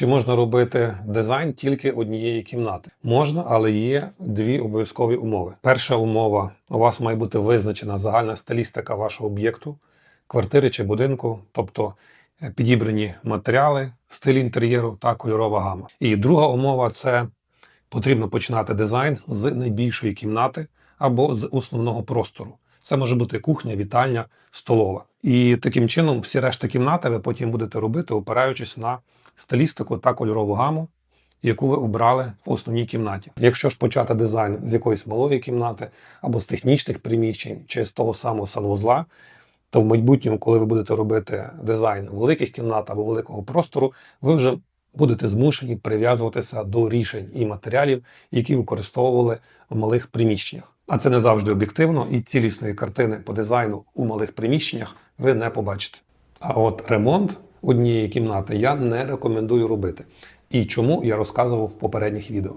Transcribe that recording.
Чи можна робити дизайн тільки однієї кімнати? Можна, але є дві обов'язкові умови. Перша умова: у вас має бути визначена загальна стилістика вашого об'єкту, квартири чи будинку, тобто е, підібрані матеріали, стиль інтер'єру та кольорова гама. І друга умова це потрібно починати дизайн з найбільшої кімнати або з основного простору. Це може бути кухня, вітальня, столова. І таким чином всі решта кімнати ви потім будете робити, опираючись на стилістику та кольорову гаму, яку ви обрали в основній кімнаті. Якщо ж почати дизайн з якоїсь малої кімнати або з технічних приміщень чи з того самого санвузла, то в майбутньому, коли ви будете робити дизайн великих кімнат або великого простору, ви вже будете змушені прив'язуватися до рішень і матеріалів, які використовували в малих приміщеннях. А це не завжди об'єктивно, і цілісної картини по дизайну у малих приміщеннях ви не побачите. А от ремонт однієї кімнати я не рекомендую робити. І чому я розказував в попередніх відео.